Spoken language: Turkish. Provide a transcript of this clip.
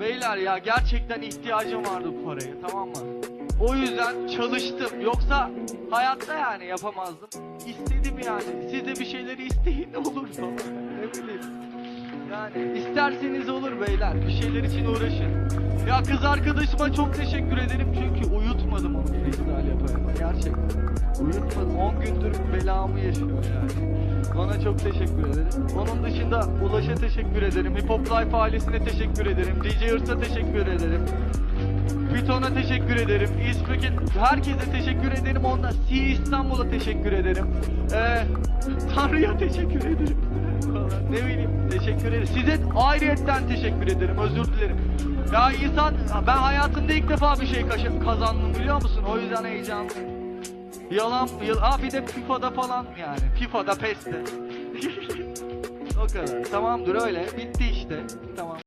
Beyler ya gerçekten ihtiyacım vardı bu paraya tamam mı? O yüzden çalıştım. Yoksa hayatta yani yapamazdım. İstedim yani. Siz de bir şeyleri isteyin olur falan. Ne bileyim. Yani isterseniz olur beyler. Bir şeyler için uğraşın. Ya kız arkadaşıma çok teşekkür ederim çünkü uyutmadım onu freestyle. Gerçekten. Uyutmadım. 10 gündür belamı yaşıyor yani. Bana çok teşekkür ederim. Onun dışında Ulaş'a teşekkür ederim. Hip Hop Life ailesine teşekkür ederim. DJ Hırs'a teşekkür ederim. Python'a teşekkür ederim. İsmik'in herkese teşekkür ederim. Ondan C İstanbul'a teşekkür ederim. Ee, Tanrı'ya teşekkür ederim. Ne bileyim teşekkür ederim. Size ayrıyetten teşekkür ederim. Özür dilerim. Ya insan ben hayatımda ilk defa bir şey kazandım biliyor musun? O yüzden heyecanlıyım. Yalan, yıl, ha bir de FIFA'da falan yani. FIFA'da PES'te. o kadar. Tamamdır öyle. Bitti işte.